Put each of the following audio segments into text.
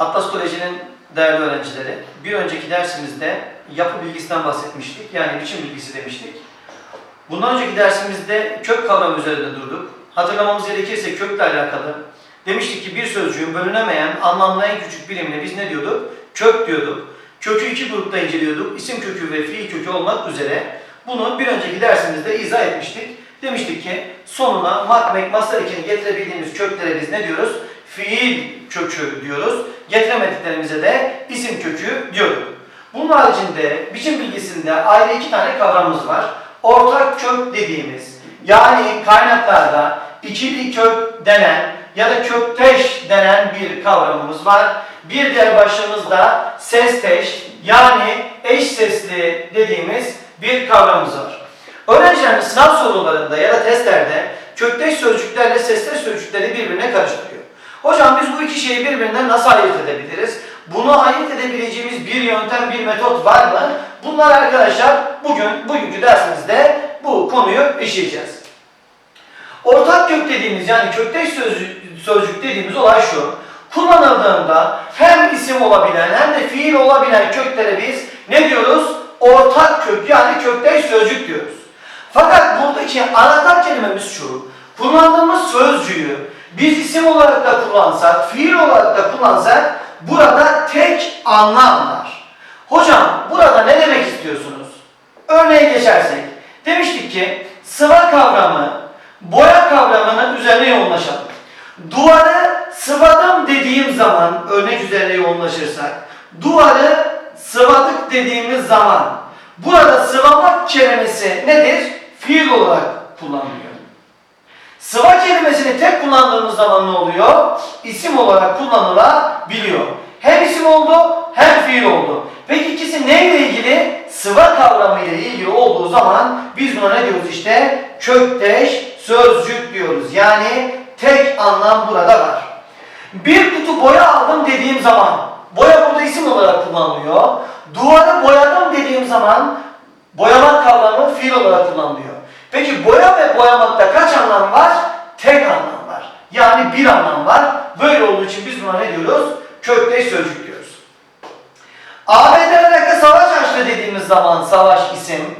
Atlas Koleji'nin değerli öğrencileri, bir önceki dersimizde yapı bilgisinden bahsetmiştik. Yani biçim bilgisi demiştik. Bundan önceki dersimizde kök kavramı üzerinde durduk. Hatırlamamız gerekirse kökle alakalı demiştik ki bir sözcüğün bölünemeyen anlamlı en küçük birimine biz ne diyorduk? Kök diyorduk. Kökü iki grupta inceliyorduk. İsim kökü ve fiil kökü olmak üzere. Bunu bir önceki dersimizde izah etmiştik. Demiştik ki sonuna mak, mek, ekini getirebildiğimiz köklere biz ne diyoruz? Fiil kökü diyoruz. Getiremediklerimize de isim kökü diyorduk. Bunun haricinde biçim bilgisinde ayrı iki tane kavramımız var. Ortak kök dediğimiz yani kaynaklarda ikili kök denen ya da kökteş denen bir kavramımız var. Bir diğer başlığımız da sesteş yani eş sesli dediğimiz bir kavramımız var. Öğrencilerimiz sınav sorularında ya da testlerde kökteş sözcüklerle sesteş sözcükleri birbirine karıştırıyor. Hocam biz bu iki şeyi birbirinden nasıl ayırt edebiliriz? Bunu ayırt edebileceğimiz bir yöntem, bir metot var mı? Bunlar arkadaşlar bugün, bugünkü dersimizde bu konuyu işleyeceğiz. Ortak kök dediğimiz yani kökteş sözcük, sözcük dediğimiz olay şu. Kullanıldığında hem isim olabilen hem de fiil olabilen köklere biz ne diyoruz? Ortak kök yani kökteş sözcük diyoruz. Fakat buradaki anahtar kelimemiz şu. Kullandığımız sözcüğü biz isim olarak da kullansak, fiil olarak da kullansak burada tek anlam var. Hocam burada ne demek istiyorsunuz? Örneğe geçersek demiştik ki sıva kavramı boya kavramının üzerine yoğunlaşalım. Duvarı sıvadım dediğim zaman örnek üzerine yoğunlaşırsak duvarı sıvadık dediğimiz zaman burada sıvamak kelimesi nedir? Fiil olarak kullanılıyor. Sıva kelimesini tek kullandığımız zaman ne oluyor? İsim olarak kullanılabiliyor. Hem isim oldu hem fiil oldu. Peki ikisi neyle ilgili? Sıva kavramı ile ilgili olduğu zaman biz buna ne diyoruz işte? Kökteş sözcük diyoruz. Yani tek anlam burada var. Bir kutu boya aldım dediğim zaman boya burada isim olarak kullanılıyor. Duvarı boyadım dediğim zaman boyamak kavramı fiil olarak kullanılıyor. Peki boya ve boyamakta kaç anlam var? Tek anlam var. Yani bir anlam var. Böyle olduğu için biz buna ne diyoruz? Kökteş sözcük diyoruz. ABD'lere savaş açtı dediğimiz zaman savaş isim.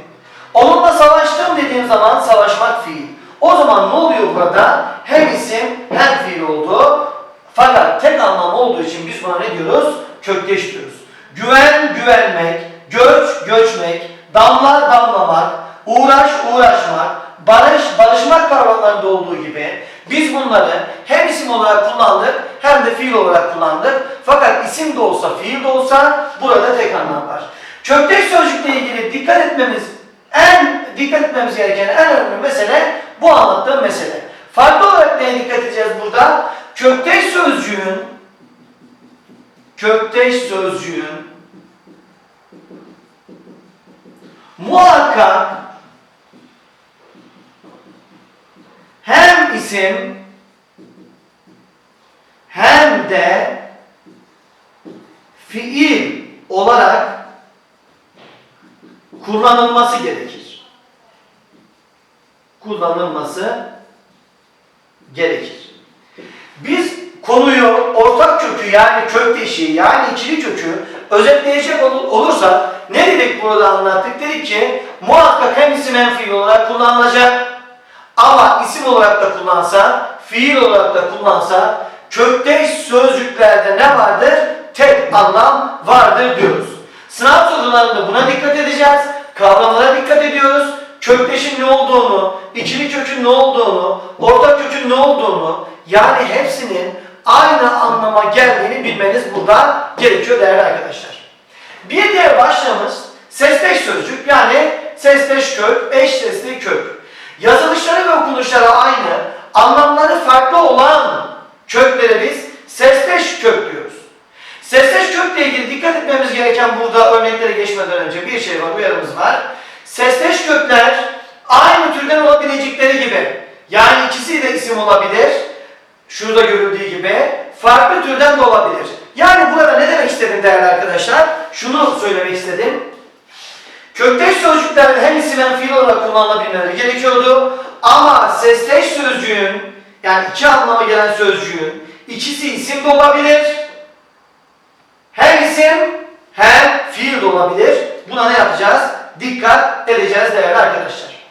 Onunla savaştım dediğim zaman savaşmak fiil. O zaman ne oluyor burada? Hem isim hem fiil oldu. Fakat tek anlam olduğu için biz buna ne diyoruz? Kökteş diyoruz. Güven, güvenmek, göç, göçmek, damla, damlamak, uğraş, uğraşmak, barış, barışmak kavramlarında olduğu gibi biz bunları hem isim olarak kullandık hem de fiil olarak kullandık. Fakat isim de olsa, fiil de olsa burada tek anlam var. Kökteş sözcükle ilgili dikkat etmemiz en dikkat etmemiz gereken en önemli mesele bu anlattığım mesele. Farklı olarak neye dikkat edeceğiz burada? Kökteş sözcüğün kökteş sözcüğün muhakkak hem isim hem de fiil olarak kullanılması gerekir. Kullanılması gerekir. Biz konuyu ortak kökü yani kökteşi yani ikili kökü özetleyecek ol- olursak ne dedik burada anlattık? Dedik ki muhakkak hem isim hem fiil olarak kullanılacak ama isim olarak da kullansa, fiil olarak da kullansa kökteş sözcüklerde ne vardır? Tek anlam vardır diyoruz. Sınav sorularında buna dikkat edeceğiz. Kavramlara dikkat ediyoruz. Kökteşin ne olduğunu, ikili kökün ne olduğunu, ortak kökün ne olduğunu yani hepsinin aynı anlama geldiğini bilmeniz burada gerekiyor değerli arkadaşlar. Bir diğer başlığımız sesteş sözcük yani sesteş kök, eş sesli kök. Yazılışları ve okunuşları aynı, anlamları farklı olan köklere biz sesteş kök diyoruz. Sesteş kökle ilgili dikkat etmemiz gereken burada örneklere geçmeden önce bir şey var, uyarımız var. Sesteş kökler aynı türden olabilecekleri gibi, yani ikisi de isim olabilir, şurada görüldüğü gibi, farklı türden de olabilir. Yani burada ne demek istedim değerli arkadaşlar? Şunu söylemek istedim. Kökteş sözcüklerde hem isim hem fiil olarak kullanılabilmeleri gerekiyordu. Ama sesteş sözcüğün, yani iki anlama gelen sözcüğün ikisi isim de olabilir, isim hem fiil de olabilir. Buna ne yapacağız? Dikkat edeceğiz değerli arkadaşlar.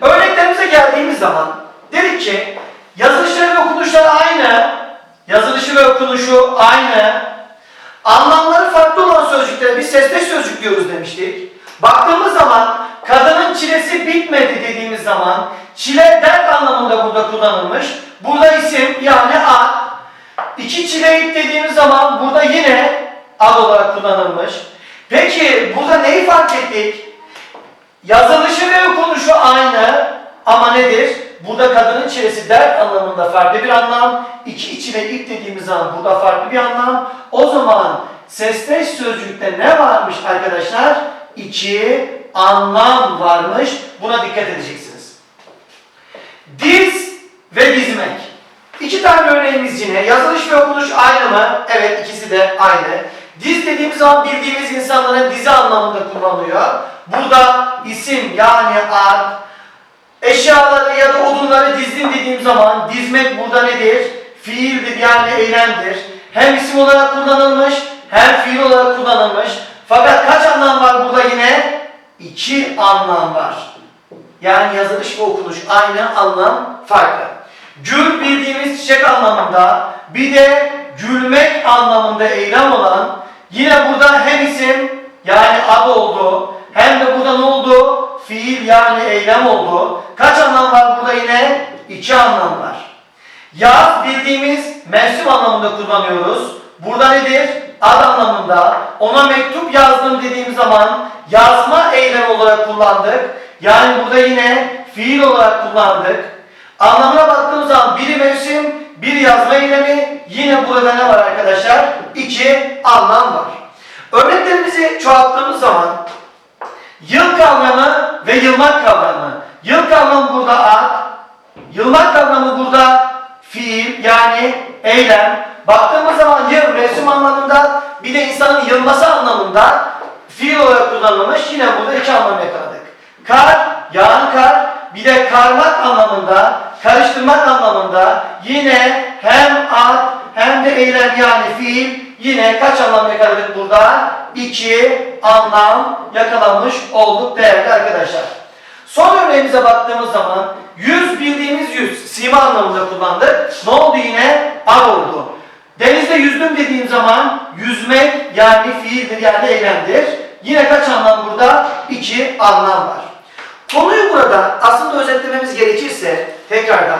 Örneklerimize geldiğimiz zaman dedik ki yazılışları ve okunuşları aynı. Yazılışı ve okunuşu aynı. Anlamları farklı olan sözcüklere biz sesleş sözcük diyoruz demiştik. Baktığımız zaman kadının çilesi bitmedi dediğimiz zaman çile dert anlamında burada kullanılmış. Burada isim yani ad. İki çileyip dediğimiz zaman burada yine ad olarak kullanılmış. Peki burada neyi fark ettik? Yazılışı ve okunuşu aynı ama nedir? Burada kadının çilesi dert anlamında farklı bir anlam. İki içine ip dediğimiz zaman burada farklı bir anlam. O zaman sesleş sözcükte ne varmış arkadaşlar? İki anlam varmış. Buna dikkat edeceksiniz. Diz ve dizmek. İki tane örneğimiz yine. Yazılış ve okunuş aynı mı? Evet ikisi de aynı. Diz dediğimiz zaman bildiğimiz insanların dizi anlamında kullanılıyor. Burada isim yani ad, eşyaları ya da odunları dizdin dediğim zaman dizmek burada nedir? Fiildir yani eylemdir. Hem isim olarak kullanılmış hem fiil olarak kullanılmış. Fakat kaç anlam var burada yine? İki anlam var. Yani yazılış ve okunuş aynı anlam farklı. Gül bildiğimiz çiçek anlamında bir de gülmek anlamında eylem olan yine burada hem isim yani ad oldu hem de burada ne oldu? Fiil yani eylem oldu. Kaç anlam var burada yine? İki anlam var. Yaz bildiğimiz mevsim anlamında kullanıyoruz. Burada nedir? Ad anlamında. Ona mektup yazdım dediğim zaman yazma eylem olarak kullandık. Yani burada yine fiil olarak kullandık. Anlamına baktığımız zaman biri mevsim, biri yazma eylemi. Yine burada ne var arkadaşlar? İki anlam var. Örneklerimizi çoğalttığımız zaman yıl kavramı ve yılmak kavramı. Yıl kavramı burada ad, yılmak kavramı burada fiil yani eylem. Baktığımız zaman yıl mevsim anlamında bir de insanın yılması anlamında fiil olarak kullanılmış. Yine burada iki anlam yakaladık. Kar, yağan kar, bir de karmak anlamında, karıştırmak anlamında yine hem ad hem de eylem yani fiil yine kaç anlam yakaladık burada? İki anlam yakalamış olduk değerli arkadaşlar. Son örneğimize baktığımız zaman yüz bildiğimiz yüz sima anlamında kullandık. Ne oldu yine? Ad oldu. Denizde yüzdüm dediğim zaman yüzmek yani fiildir yani eylemdir. Yine kaç anlam burada? İki anlam var. Konuyu burada aslında özetlememiz gerekirse tekrardan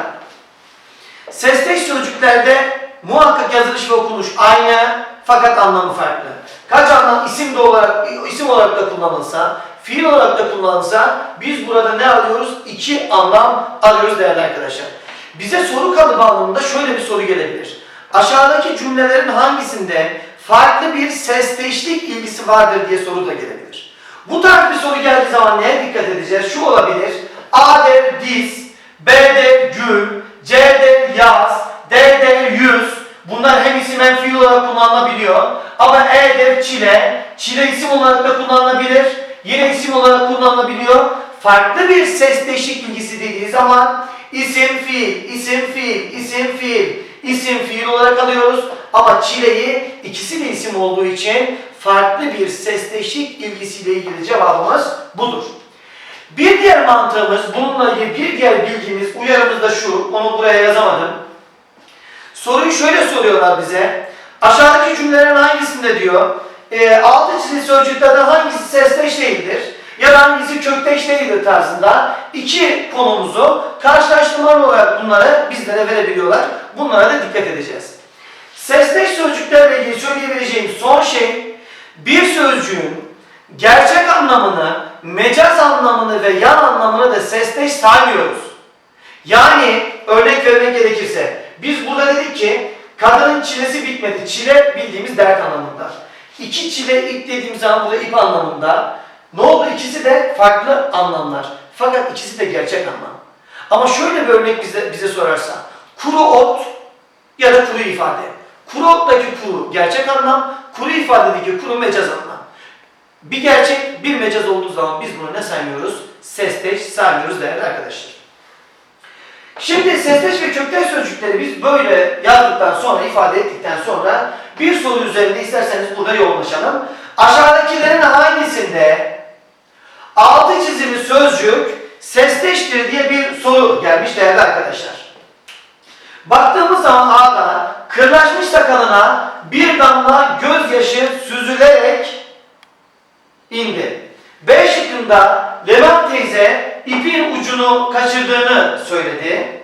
sesleş sözcüklerde muhakkak yazılış ve okunuş aynı fakat anlamı farklı. Kaç anlam isim de olarak isim olarak da kullanılsa, fiil olarak da kullanılsa biz burada ne alıyoruz? İki anlam alıyoruz değerli arkadaşlar. Bize soru kalıbı anlamında şöyle bir soru gelebilir. Aşağıdaki cümlelerin hangisinde farklı bir sesleşlik ilgisi vardır diye soru da gelebilir. Bu tarz bir soru geldiği zaman neye dikkat edeceğiz? Şu olabilir. A der diz, B der gül, C der yaz, D der yüz. Bunlar hem isim hem fiil olarak kullanılabiliyor. Ama E der çile, çile isim olarak da kullanılabilir. Yine isim olarak kullanılabiliyor. Farklı bir sesleşik ilgisi dediği zaman isim fiil, isim fiil, isim fiil, isim fiil olarak alıyoruz. Ama çileyi ikisi de isim olduğu için farklı bir sesleşik ilgisiyle ilgili cevabımız budur. Bir diğer mantığımız, bununla ilgili bir diğer bilgimiz, uyarımız da şu, onu buraya yazamadım. Soruyu şöyle soruyorlar bize. Aşağıdaki cümlelerin hangisinde diyor, e, altı çizili sözcüklerden hangisi sesleş değildir ya da hangisi kökteş değildir tarzında iki konumuzu karşılaştırmalı olarak bunları bizlere verebiliyorlar. Bunlara da dikkat edeceğiz. Sesleş sözcüklerle ilgili söyleyebileceğim son şey bir sözcüğün gerçek anlamını, mecaz anlamını ve yan anlamını da sesleş saymıyoruz. Yani örnek vermek gerekirse biz burada dedik ki kadının çilesi bitmedi. Çile bildiğimiz dert anlamında. İki çile ip dediğimiz zaman burada ip anlamında. Ne oldu? İkisi de farklı anlamlar. Fakat ikisi de gerçek anlam. Ama şöyle bir örnek bize, bize sorarsa. Kuru ot ya da kuru ifade. Kuru ottaki kuru gerçek anlam, kuru ifadedeki kuru mecaz anlam. Bir gerçek, bir mecaz olduğu zaman biz bunu ne saymıyoruz? Sesteş saymıyoruz değerli arkadaşlar. Şimdi sesleş ve kökteş sözcükleri biz böyle yazdıktan sonra, ifade ettikten sonra bir soru üzerinde isterseniz burada yoğunlaşalım. Aşağıdakilerin hangisinde altı çizili sözcük sesleştir diye bir soru gelmiş değerli arkadaşlar. Baktığımız zaman A'da kırlaşmış sakalına bir damla gözyaşı süzülerek indi. B şıkkında Levent teyze ipin ucunu kaçırdığını söyledi.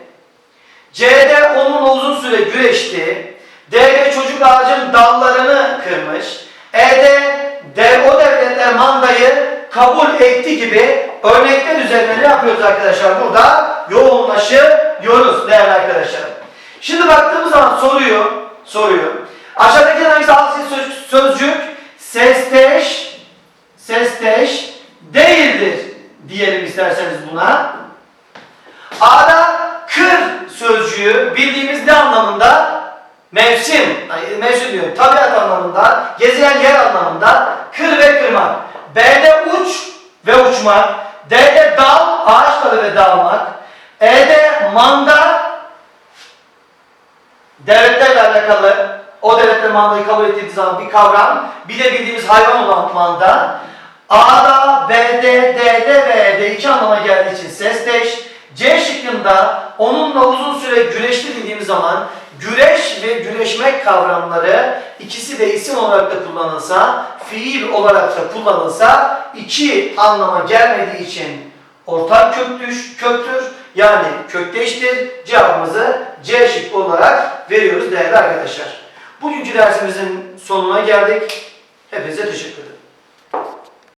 C'de onunla uzun süre güreşti. D'de çocuk ağacın dallarını kırmış. E'de de o devletler mandayı kabul etti gibi örnekler üzerine ne yapıyoruz arkadaşlar? Burada yoğunlaşıyoruz değerli arkadaşlar. Şimdi baktığımız zaman soruyu, soruyu. Aşağıdaki hangisi altı söz- sözcük sesteş, sesteş değildir diyelim isterseniz buna. A'da kır sözcüğü bildiğimiz ne anlamında? Mevsim, mevsim diyorum, tabiat anlamında, gezilen yer anlamında kır ve kırmak. B'de uç ve uçmak. D'de dal, ağaç ve dağılmak. E'de manda, devletlerle alakalı, o devletler mandayı kabul ettiği zaman bir kavram. Bir de bildiğimiz hayvan olan manda. A'da, B'de, D'de ve E'de iki anlama geldiği için sesleş. C şıkkında onunla uzun süre güreşti dediğimiz zaman güreş ve güreşmek kavramları ikisi de isim olarak da kullanılsa, fiil olarak da kullanılsa iki anlama gelmediği için ortak köktür, köktür yani kökteştir. Cevabımızı C şıkkı olarak veriyoruz değerli arkadaşlar. Bugünkü dersimizin sonuna geldik. Hepinize teşekkür ederim.